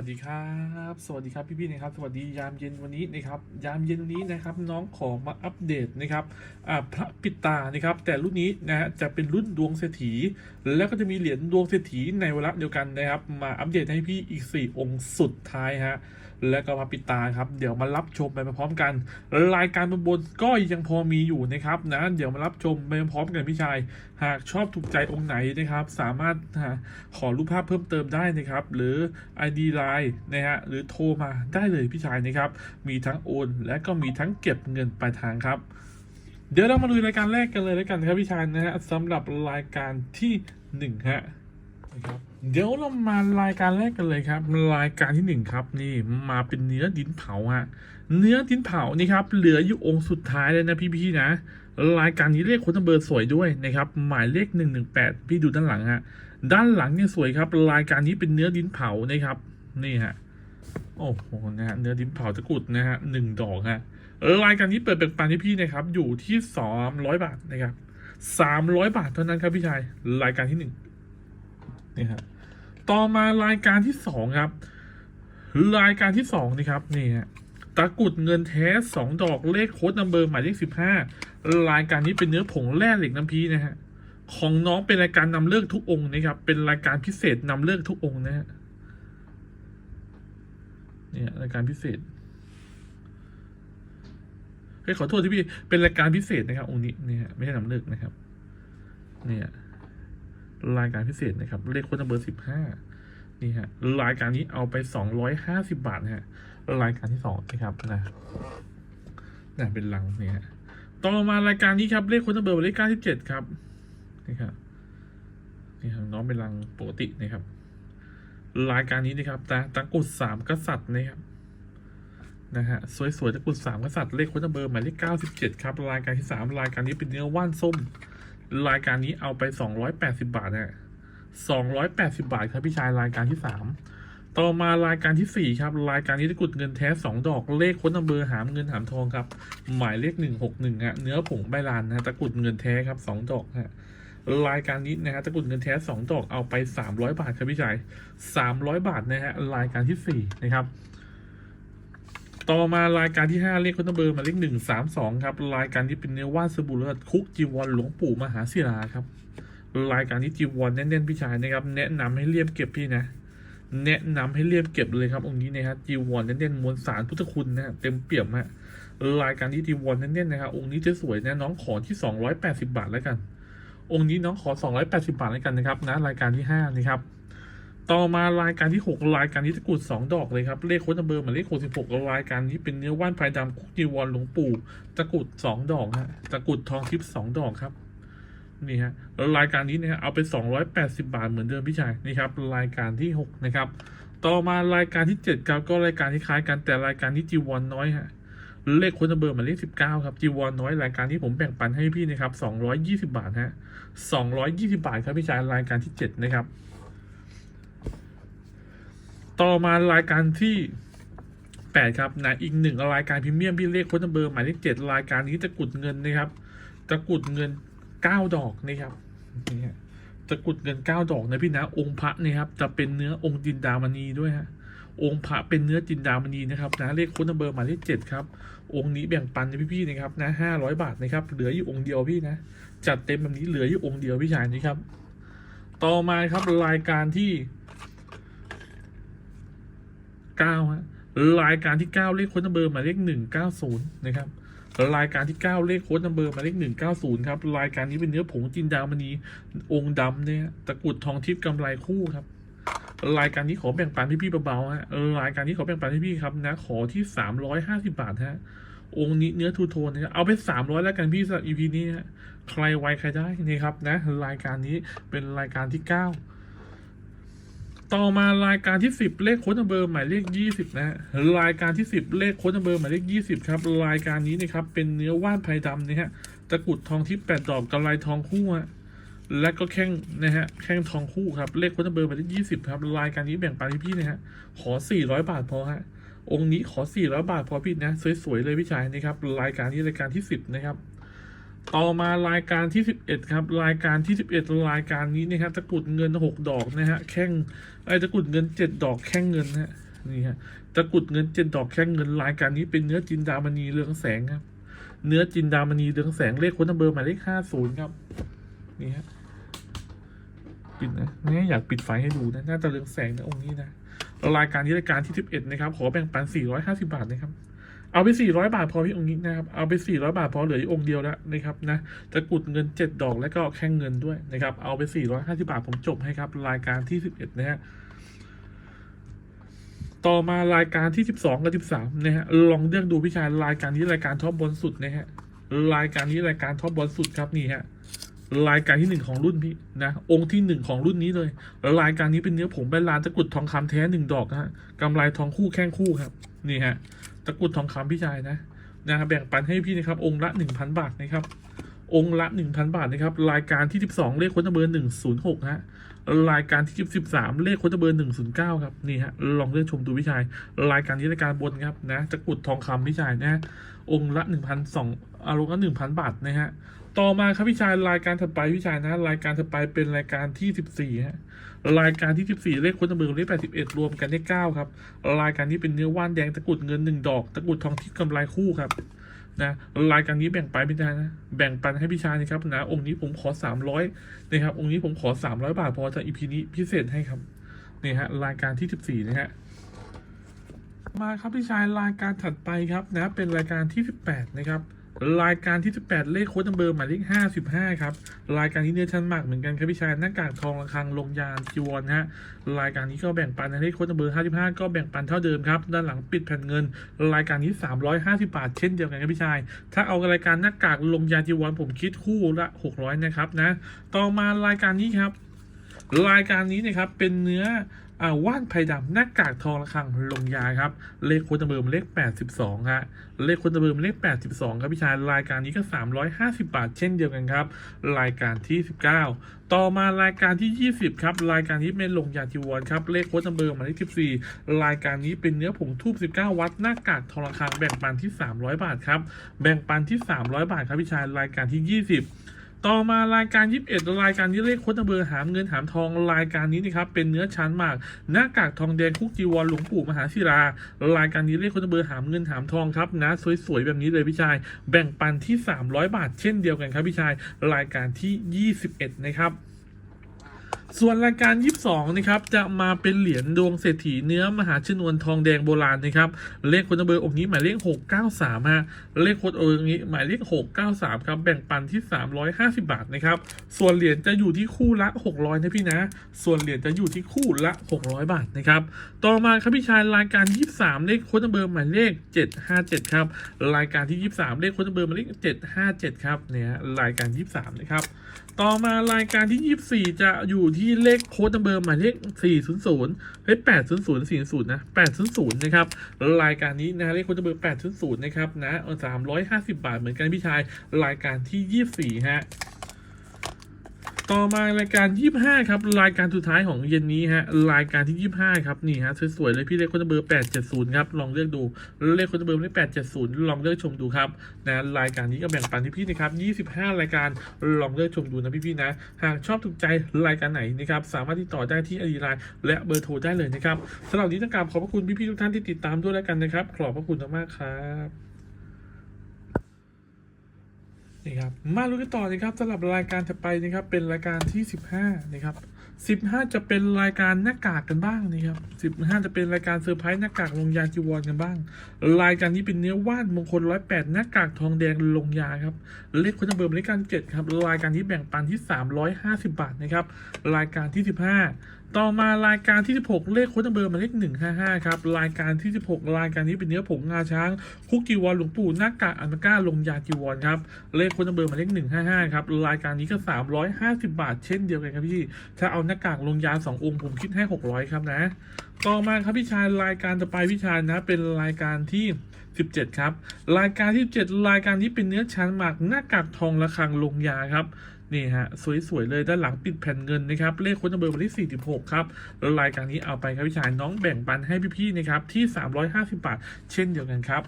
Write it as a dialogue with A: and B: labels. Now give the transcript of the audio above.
A: สวัสดีครับ สวัสดีครับพี่ๆนะครับ สวัสดียามเย็นวันนี้นะครับ ยามเย็นวันนี้นะครับน้องขอมาอัปเดตนะครับพระปิตานะครับ แต่รุ่นนี้นะฮะจะเป็นรุ่นดวงเศรษฐี แล้วก็จะมีเหรียญดวงเศรษฐีในเวลาเดียวกันนะครับ มาอัปเดตให้พี่อีก 4 องค์สุดท้ายฮะ แล้วก็พระปิดตาครับ เดี๋ยวมารับชมไปพร้อมกัน รายการบนบนก็ยังพอมีอยู่นะครับนะเดี๋ยวมารับชมไปพร้อมกันพี่ชาย หากชอบถูกใจองค์ไหนนะครับ สามารถขอรูปภาพเพิ่มเติมได้นะครับ หรือ ID Line นะฮะหรือโทรมาได้เลยพี่ชายนะครับ มีทั้งโอน และก็มีทั้งเก็บเงินปลายทางครับเดี๋ยวเรามาดูรายการแรกกันเลยแล้วกันครับพี่ชายนะฮะสำหรับรายการที่หนึ่งฮะ เดี๋ยวเรามารายการแรกกันเลยครับ รายการที่หนึ่งครับนี่มาเป็นเนื้อดินเผาฮะเนื้อดินเผานี่ครับเหลืออยู่องค์สุดท้ายเลยนะพี่ๆนะ รายการนี้เลขคนัมเบอร์สวยด้วยนะครับหมายเลขหนึ่งหนึ่งแปดพี่ดูด้านหลังฮะด้านหลังเนี่ยสวยครับ รายการนี้เป็นเนื้อดินเผานะครับ นี่ฮะโอ้โหนะฮะเนื้อดินเผาตะกรุดนะฮะหนึ่งดอกฮะรายการนี้เปิดเป็นปันที่พี่นะครับอยู่ที่สามร้อยบาทนะครับสามร้อยบาทเท่านั้นครับพี่ชายรายการที่หนึ่ง นี่ครับต่อมารายการที่สองครับ รายการที่สองนี่ครับนี่ฮะตะกรุดเงินแท้สองดอกเลขโค้ดนัมเบอร์หมายเลขสิบห้ารายการนี้เป็นเนื้อผงแร่เหล็กน้ำพีนะฮะของน้องเป็นรายการนำเลิกทุกองค์นะครับ เป็นรายการพิเศษนำเลิกทุกองค์นะฮะเนี่ยรายการพิเศษเฮ้ยขอโทษที่พี่เป็นรายการพิเศษนะครับองค์นี้เนี่ยไม่ใช่นำเลิกนะครับ เนี่ย รายการพิเศษนะครับ เลขคนเบอร์สิบห้านี่ฮะรายการนี้เอาไปสองร้อยห้าสิบาทนะฮะรายการที่สองนะครับนะนะเป็นลังเนี่ยฮะต่อมารายการนี้ครับเลขคนเบอร์เลขเก้าสิบเจ็ดครับนี่ครับนี่ครับน้องเป็นลังปกตินะครับรายการนี้นะครับตาตะกุดสามกษัตริย์นะครับนะฮะสวยๆตะกุดสามกษัตริย์เลขโค้ดเบอร์หมายเลขเก้าสิบเจ็ดครับรายการที่สามรายการนี้เป็นเนื้อว่านส้ม รายการนี้เอาไปสองร้อยแปดสิบาทเนะสองร้อยแปดสิบาทครับพี่ชายรายการที่สามต่อมารายการที่สี่ครับ รายการนี้ตะกุดเงินแท้สองดอกเลขโค้ดเบอร์หามเงินหามทองครับ หมายเลขหนึ่งหกหนึ่งฮะเนื้อผงใบลานนะตะกุดเงินแท้ครับสองดอกฮะรายการนี้นะฮะตะกุดเงินแท้สองดอกเอาไปสามร้อยบาทครับพี่ชายสามร้อยบาทนะฮะรายการที่สี่นะครับ ต่อมารายการที่ห้าเลขคนเบอร์มาเลขหนึ่งสามสองครับ รายการที่เป็นเนื้อว่านสบู่เลือดคุกจีวรหลวงปู่มหาศิลาครับ รายการที่จีวรแน่นๆพี่ชายนะครับ แนะนำให้เรียบเก็บพี่นะ แนะนำให้เรียบเก็บเลยครับองค์นี้นะครับจีวรแน่นๆมวลสารพุทธคุณนะฮะเต็มเปี่ยมฮะรายการที่จีวรแน่นๆนะครับองค์นี้จะสวยนะน้องขอที่สองร้อยแปดสิบาทแล้วกัน องค์นี้น้องขอ 280 บาทแล้วกันนะครับนะรายการที่5นะครับ ต่อมารายการที่ 6 รายการนี้ตะกุด2ดอกเลยครับ เลขโค้ดเบอร์หมายเลข66รายการนี้เป็นเนื้อว่านพายดำคุกจีวรหลวงปู่ตะกุด2ดอกฮะตะกุดทองทิพย์2ดอกครับนี่ฮะแล้วรายการนี้เนี่ยเอาไป 280 บาทเหมือนเดิมพี่ชายนี่ครับรายการที่ 6 นะครับ ต่อมารายการที่ 7 ครับก็รายการที่คล้ายกันแต่รายการที่จีวรน้อยฮะเลขค้ดเบอร์หมายเลข19ครับจีวรน้อยรายการที่ผมแบ่งปันให้พี่นะครับ220บาทฮะสองร้อยยี่สิบาทครับพี่ชายรายการที่เจ็ดนะครับ ต่อมารายการที่แปดครับนะอีกหนึ่งรายการพรีเมียมพี่เลขโค้ดนัมเบอร์หมายเลขเจ็ดรายการนี้ตะกุดเงินนะครับตะกุดเงินเก้าดอกนะครับนี่ฮะกุดเงินเก้าดอกนะพี่นะองค์พระนี่ครับจะเป็นเนื้อองค์จินดามณีด้วยฮะองค์พระเป็นเนื้อจินดามณีนะครับนะเลขโค้ดนัมเบอร์หมายเลขเจ็ดครับองค์นี้แบ่งปันให้พี่ๆนะครับนะห้าร้อยบาทนะครับเหลืออยู่องค์เดียวพี่นะจัดเต็มแบบนี้เหลืออยู่องค์เดียวพี่ชายนี่ครับต่อมาครับรายการที่ เก้าฮะรายการที่เก้าเลขโค้ดนัมเบอร์หมายเลขหนึ่งเก้าศูนย์นะครับรายการที่เก้าเลขโค้ดนัมเบอร์หมายเลขหนึ่งเก้าศูนย์ครับ รายการนี้เป็นเนื้อผงจินดามณีองค์ดำเนี่ยตะกรุดทองทิพย์กำไรคู่ครับ รายการนี้ขอแบ่งปันให้พี่เบาๆฮะรายการนี้ขอแบ่งปันให้พี่ครับนะขอที่สามร้อยห้าสิบาทฮะองค์นี้เนื้อทูโทนนะครับเอาไปสามร้อยแล้วกันพี่สำหรับ EP นี้ฮะใครไวใครได้นี่ครับนะรายการนี้เป็นรายการที่เก้า ต่อมารายการที่สิบเลขโค้ดนัมเบอร์หมายเลขยี่สิบนะฮะรายการที่สิบเลขโค้ดนัมเบอร์หมายเลขยี่สิบครับ รายการนี้นะครับเป็นเนื้อว่านไผ่ดำนะฮะตะกุดทองทิพย์แปดดอกกำไรทองคู่ฮะและก็แข้งนะฮะแข้งทองคู่ครับเลขโค้ดนัมเบอร์หมายเลขยี่สิบครับ รายการนี้แบ่งปันให้พี่นะฮะขอสี่ร้อยบาทพอฮะองค์นี้ขอ 400 บาทพอพี่นะสวยๆเลยพี่ชายนะครับรายการนี้รายการที่ 10 นะครับ ต่อมารายการที่ 11 ครับ รายการที่ 11 รายการนี้นะครับตะกรุดเงิน 6 ดอกนะฮะแข้งไอ้ตะกรุดเงิน 7 ดอกแข้งเงินฮะนี่ฮะตะกรุดเงินเจนดอกแข้งเงิน รายการนี้เป็นเนื้อจินดามณีเรืองแสงครับ เนื้อจินดามณีเรืองแสงเลขคนนัมเบอร์หมายเลขห้าศูนย์ครับนี่ฮะปิดนะนี่อยากปิดไฟให้ดูนะหน่าจะเรืองแสงนะองค์นี้นะรายการนี้รายการที่สิบเอ็ดนะครับ ขอแบ่งปันสี่ร้อยห้าสิบาทนะครับ เอาไปสี่ร้อยบาทพอพี่องค์นี้นะครับ เอาไปสี่ร้อยบาทพอเหลืออีกองค์เดียวแล้วนะครับนะตะกุดเงินเจ็ดดอกแล้วก็แข้งเงินด้วยนะครับ เอาไปสี่ร้อยห้าสิบาทผมจบให้ครับ รายการที่สิบเอ็ดนะฮะต่อมารายการที่สิบสองกับสิบสามนะฮะ ลองเลือกดูพี่ชายรายการนี้รายการท็อปบนสุดนะฮะ รายการนี้รายการท็อปบอลสุดครับนี่ฮะ รายการที่หนึ่งของรุ่นพี่นะ องค์ที่หนึ่งของรุ่นนี้เลย รายการนี้เป็นเนื้อผงแบรนลานตะกุดทองคำแท้หนึ่งดอกนะฮะกำไรทองคู่แข้งคู่ครับ นี่ฮะ ตะกรุดทองคำพี่ชายนะนะแบ่งปันให้พี่นะครับ องค์ละหนึ่งพันบาทนะครับ องค์ละหนึ่งพันบาทนะครับ รายการที่สิบสองเลขค้นเบอร์หนึ่งศูนย์หกฮะรายการที่สิบสามเลขค้นเบอร์หนึ่งศูนย์เก้าครับนี่ฮะลองเลือกชมดูพี่ชาย รายการนี้รายการบนครับนะตะกรุดทองคำพี่ชายนะองค์ละหนึ่งพันสองอารมณ์ละหนึ่งพันบาทนะฮะ ต่อมาครับพี่ชายรายการถัดไปพี่ชายนะรายการถัดไปเป็นรายการที่สิบสี่ฮะรายการที่สิบสี่เลขคนตะเบือเลขแปดสิบเอ็ดรวมกันได้เก้าครับ รายการนี้เป็นเนื้อว่านแดงตะกุดเงินหนึ่งดอกตะกุดทองทิพย์กำไรคู่ครับนะรายการนี้แบ่งไปพี่ชายนะแบ่งปันให้พี่ชายนะครับนะองค์นี้ผมขอสามร้อยนะครับองค์นี้ผมขอสามร้อยบาทพอจะอีพีนี้พิเศษให้ครับนี่ฮะรายการที่สิบสี่นะฮะมาครับพี่ชายรายการถัดไปครับนะเป็นรายการที่18นะครับ รายการที่ 18 เลขโค้ดนัมเบอร์หมายเลข55 ครับ รายการที่เนื้อชั้นมากเหมือนกันครับพี่ชายหน้ากากทองระฆังลงยานจีวรนฮะรายการนี้ก็แบ่งปันในเลขโค้ดนัมเบอร์55 ก็แบ่งปันเท่าเดิมครับด้านหลังปิดแผ่นเงิน รายการนี้ 350 บาท เช่นเดียวกันครับพี่ชาย ถ้าเอารายการหน้ากากลงยานจีวรผมคิดคู่ละ 600 นะครับนะ ต่อมารายการนี้ครับรายการนี้นะครับเป็นเนื้อ อาว่านไผ่ดำหน้ากากทองระฆังลงยาครับ เลขโคตรเบิร์มเลข 82ฮะเลขโคตรเบิร์มเลข 82 ครับพี่ชายรายการนี้ก็ 350 บาทเช่นเดียวกันครับ รายการที่ 19 ต่อมารายการที่ 20 ครับ รายการนี้เป็นลงยาจิวรครับ เลขโคตรเบิร์มหมายเลข14 รายการนี้เป็นเนื้อผงทูบ19 วัตต์หน้ากากทองระฆังแบ่งปันที่ 300 บาทครับ แบ่งปันที่ 300 บาทครับพี่ชายรายการที่ 20 ต่อมารายการ 21 รายการนี้เลขค้ดเบอร์หามเงินหามทองรายการนี้นะครับเป็นเนื้อชั้นมาก หน้ากากทองแดงคุกจีวรหลวงปู่มหาศิลารายการนี้เลขค้ดเบอร์หามเงินหามทองครับนะสวยๆแบบนี้เลยพี่ชาย แบ่งปันที่ 300 บาทเช่นเดียวกันครับพี่ชาย รายการที่ 21 นะครับ ส่วนรายการ 22 นะครับ จะมาเป็นเหรียญดวงเศรษฐีเนื้อมหาชนวนทองแดงโบราณนะครับ เลขคนเบอร์องค์นี้หมายเลข 693ฮะเลขโคดองค์นี้หมายเลข 693 ครับ แบ่งปันที่ 350 บาทนะครับ ส่วนเหรียญจะอยู่ที่คู่ละ 600 นะพี่นะ ส่วนเหรียญจะอยู่ที่คู่ละ 600 บาทนะครับ ต่อมาครับพี่ชายรายการ 23 เลขคดเบอร์หมายเลข 757 ครับ รายการที่ 23 เลขคดเบอร์หมายเลข 757 ครับ เนี่ยรายการ 23 นะครับ ต่อมารายการที่ 24 จะอยู่ที่เลขโค้ดนัมเบอร์หมายเลข 400เฮ้ย800 40นะ 800 นะครับ รายการนี้นะเลขโค้ดนัมเบอร์ 800 นะครับนะ350 บาทเหมือนกันพี่ชาย รายการที่ 24 ฮะ ต่อมารายการ 25 ครับ รายการสุดท้ายของเย็นนี้ฮะรายการที่ 25 ครับนี่ฮะสวยๆเลยพี่เลขโค้ดเบอร์ 870 ครับ ลองเลือกดูเลขค้ดเบอร์เลข870 ลองเลือกชมดูครับนะรายการนี้ก็แบ่งปันที่พี่นะครับ 25 รายการลองเลือกชมดูนะพี่ๆนะหากชอบถูกใจรายการไหนนะครับสามารถติดต่อได้ที่อดีไลน์และเบอร์โทรได้เลยนะครับสำหรับนี้ต้องกราบขอบพระคุณพี่ๆทุกท่านที่ติดตามด้วยแล้วกันนะครับขอบพระคุณมากครับ นี่ครับมาลุ้นกันต่อนะครับสำหรับรายการถัดไปนะครับเป็นรายการที่ 15นะครับ15 จะเป็นรายการหน้ากากกันบ้างนะครับ15 จะเป็นรายการเซอร์ไพรส์หน้ากากลงยาจีวรกันบ้าง รายการนี้เป็นเนื้อว่านมงคลร้อยแปดหน้ากากทองแดงลงยาครับเลขคนเบอร์เลขการเจ็ดครับรายการที่แบ่งปันที่ 350 บาทนะครับรายการที่ 15 ต่อมารายการที่ 16 เลขโค้ดเบอร์มาเลข 155 ครับ รายการที่ 16 รายการนี้เป็นเนื้อผงงาช้าง คุกจีวรหลวงปู่หน้ากากอันก้าลงยาจีวรครับ เลขโค้ดเบอร์มาเลข 155 ครับ รายการนี้ก็ 350 บาท เช่นเดียวกันครับพี่ ถ้าเอาหน้ากากลงยา 2 องค์ผมคิดให้ 600 ครับนะ ต่อมาครับพี่ชายรายการต่อไปพี่ชายนะ เป็นรายการที่17 ครับ รายการที่ 7 รายการนี้เป็นเนื้อชั้นหมักหน้ากากทองระฆังลงยาครับ นี่ฮะสวยๆเลยด้านหลังปิดแผ่นเงินนะครับเลขค้นเบอร์วันที่ 46 ครับรายการนี้เอาไปครับพี่ชายน้องแบ่งปันให้พี่ๆนะครับที่ 350 บาท เช่นเดียวกันครับ